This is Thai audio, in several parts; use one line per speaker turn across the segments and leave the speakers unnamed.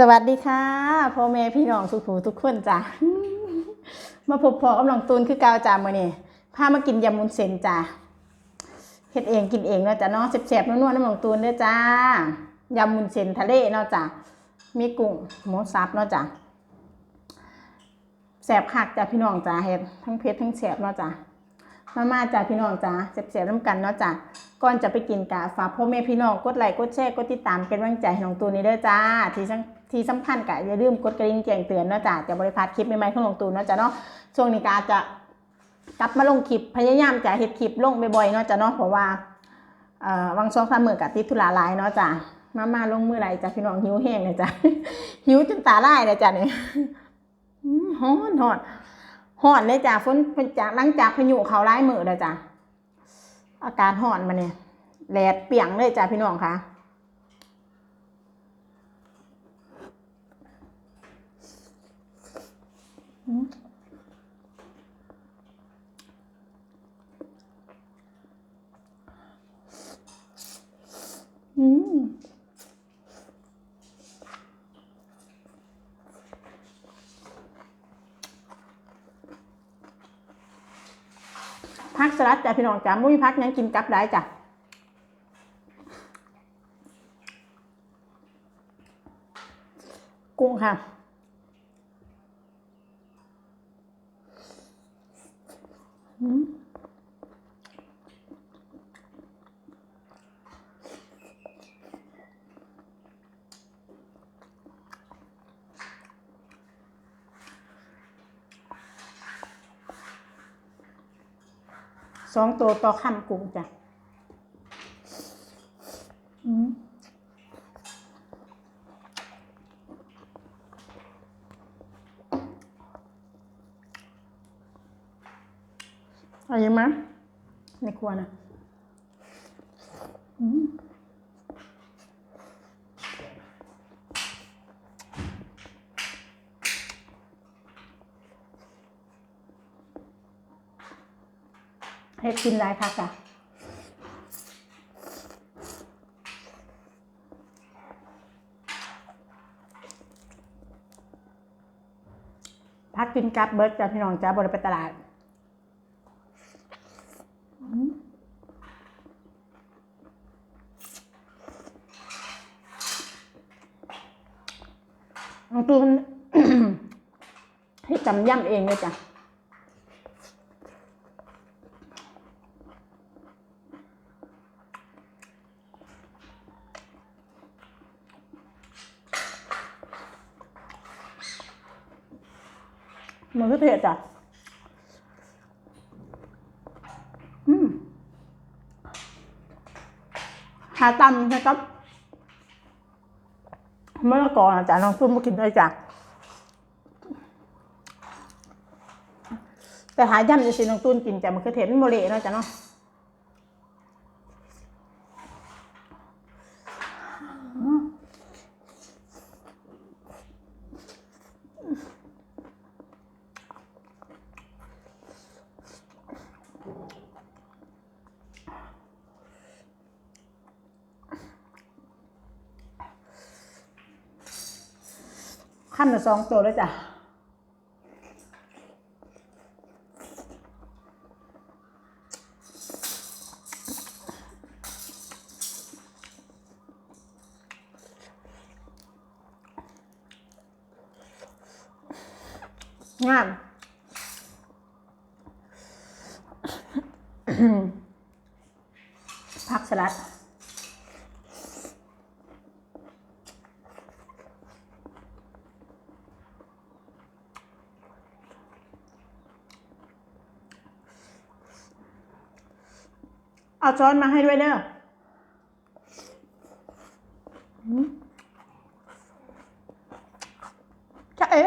สวัสดีค่ะพ่อแม่พี่น้องสุขูทุกคนจ้ะมาพบพอกำลังตูนคือเกาวจ้ามื่อนี้พามากินยำมุนเซนจ้ะเฮ็ดเองกินเองเนาะจ้ะเนาะแซ่บๆนัวๆน้ำหลงตูนเด้อจ้ายำมุนเซนทะเลเนาะจ้ะมีกุ้งหมูสับเนาะจ้ะแซ่บคักจ้ะพี่น้องจ้ะเฮ็ดทั้งเผ็ดทั้งแซ่บเนาะจ้ะมามาจ้ะพี่น้องจ้ะแซ่บๆน้ำกันเนาะจ้ะก่อนจะไปกินกะฝากพ่อแม่พี่น้องกดไลค์กดแชร์กดติดตามเป็นกำลังใจให้น้องตูนนี่เด้อจ้าที่สำ ที่สำคัญกะอย่าลืมกดกระดิ่งแจ้งเตือนเนาะจ้ะจะบริพลาดคลิปใหม่ๆของน้องตูนเนาะจ้ะเนาะช่วงนี้กอาจจะกลับมาลงคลิปพยายามจะเฮ็ดคลิปลงบ่อยๆเนาะจ้ะเนาะเพราะว่าเอ่อวังช่องสามมือกับติดธุระหลายเนาะจ้ะมามาลงมือไรจ้ะพี่น้องหิวแห้งเลยจ้ะหิวจนตาลายเลยจ้ะเนี่ยฮ้อนฮ้อนฮ้อนเลยจ้ะฝนจากหลังจากพายุเขาร้ายมือเลยจ้ะอากาศฮ้อนมาเนี่ยแดดเปียงเลยจ้ะพี่น้องค่ะ อืมพักสลัดจ้ะพี่น้องจ้ะมุ้ยพักยังกินกับได้จ้ะกุ้งค่ะ อืม สองตัวต่อคำกุ้งจ้ะอืมเอายังมั้ยในครัวนะอืม ให้กินหลายคักอะพักกินกับเบิร์ดจ้ะพี่น้องจ้าบริไปตลาดน้องตูนให้จำย่ำเองเลยจ้ะ มันก็เผ็ดจ้ะอืม หาตำนะครับมะละกอนอาจารย์ลองซุ่มมากินได้จ้ะแต่หาย่ำจะสิน้องตุ้นกินจ้ะมันคือเทศไม่โมเละเนาะจ้ะเนาะ ขั้นละสองตัวเลยจ้ะงามผักสลัด เอาช้อนมาให้ด้วยเด้ออืมจะเอ๋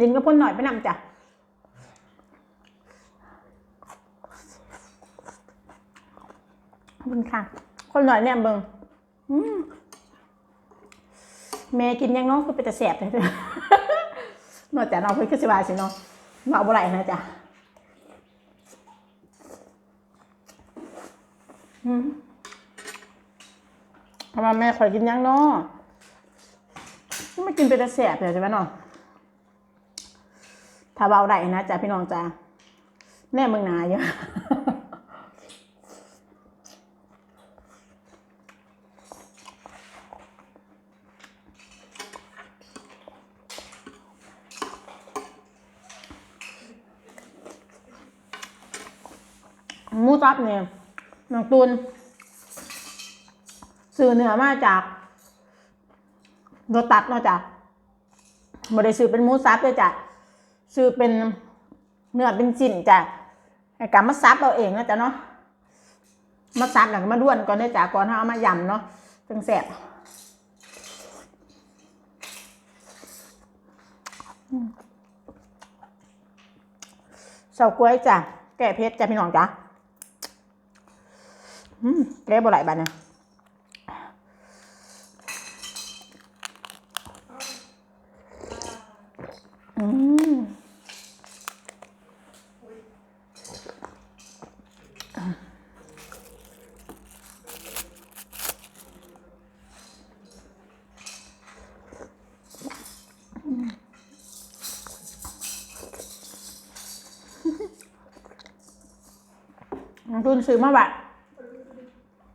ลิ้นก็พ่นหน่อยไปนำจ้ะขอบคุณค่ะ คนหน่อยเนี่ยเบิงอืม แม่กินยังน้องคือเปแต่แสบเลยนอกจากน้องคือสบายสิน้องมาบ่ไรนะจ๊ะทำไมแม่คอยกินยังน้องไม่กินไปแต่แสบเลยใช่ไหมน้องถ้าเบาได้นะจ๊ะพี่น้องจ้าแน่มึงหนาเยอะ มูสับเนี่ยน้องตูนซื้อเนื้อมาจากโรตัสเนาจ้ะบ่ได้ซื้อเป็นมูสับเลยจ้ะซื้อเป็นเนื้อเป็นชิ้นจ้ะให้กามาซับเอาเองนะจ๊ะเนาะมาซับแล้วก็มาด้วนก่อนเด้จ้ะก่อนเอามายำเนาะจึงแซ่บเฉาก๊วยจ้ะแก้เผ็ดจ้ะพี่น้องจ้ะ อืมแก้บ่ไหลบ้า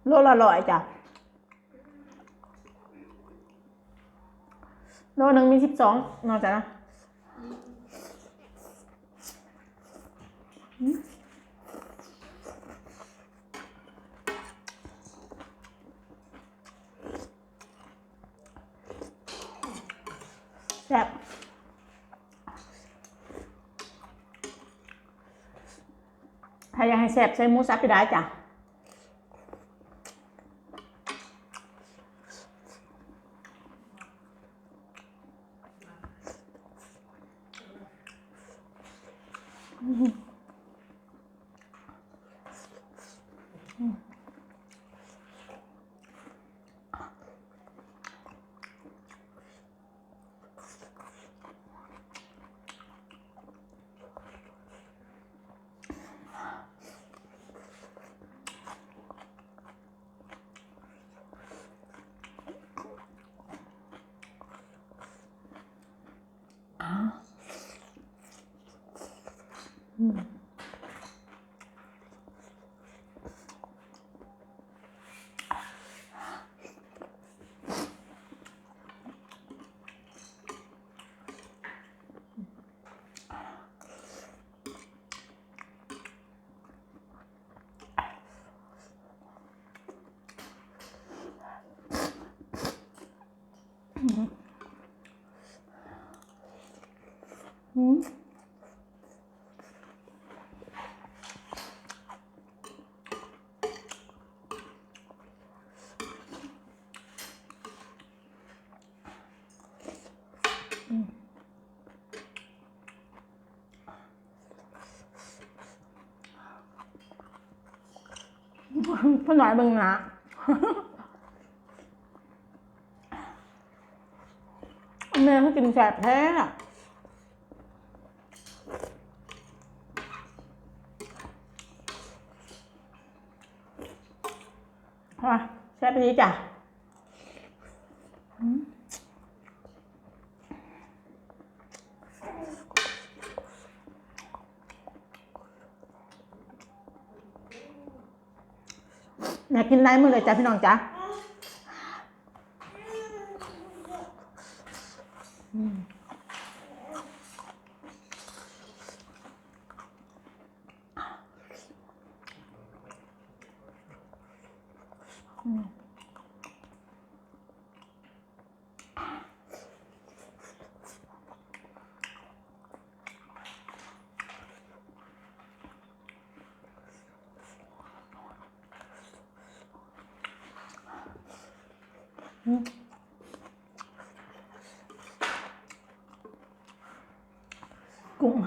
โลละร้อยจ้ะโลหนึ่งมีสิบสองนอกจากนะแซ่บถ้าอยากให้แซ่บใช้หมูสับไปได้จ้ะ อืม พ่อหน่อยเบึงนะแม่เขากินแสบแท้อะอะแซ่บนี้จ้ะ ม่กินได้หมือเลยจ้ะพี่น้องจ้ะอืม 公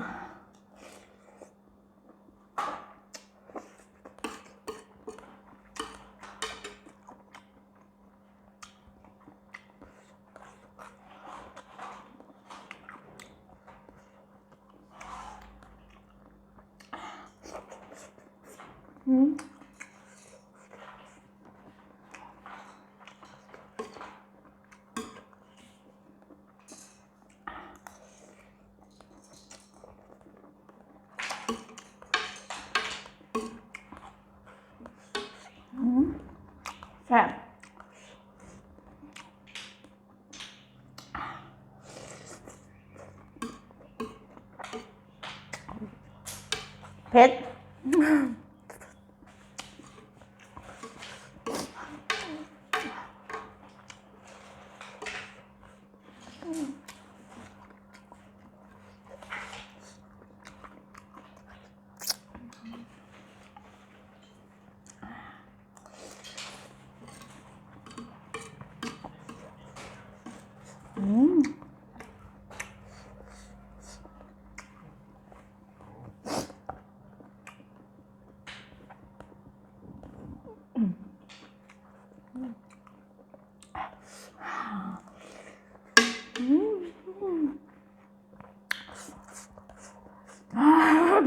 เผ็ด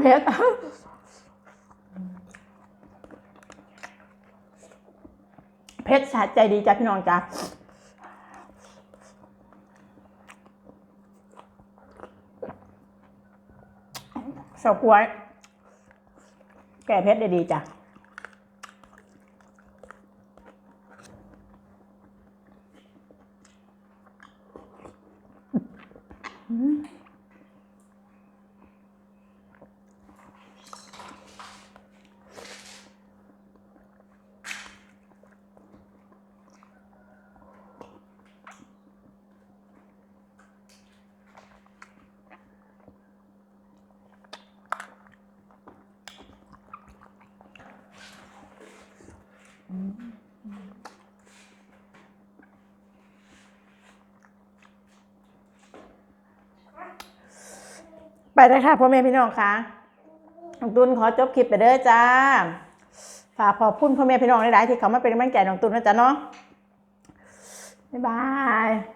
เผ็ดเผ็ดสะใจดีจ้ะพี่น้องจ้ะสาควยแก่เผ็ดได้ดีจ้ะ ไปเลยค่ะพ่อแม่พี่น้องค่ะน้องตุนขอจบคลิปไปเด้อจ้า ฝากขอบคุณพ่อแม่พี่น้องหลายๆที่เขามาเป็นกำลังใจน้องตุนนะจ๊ะเนาะบ๊ายบาย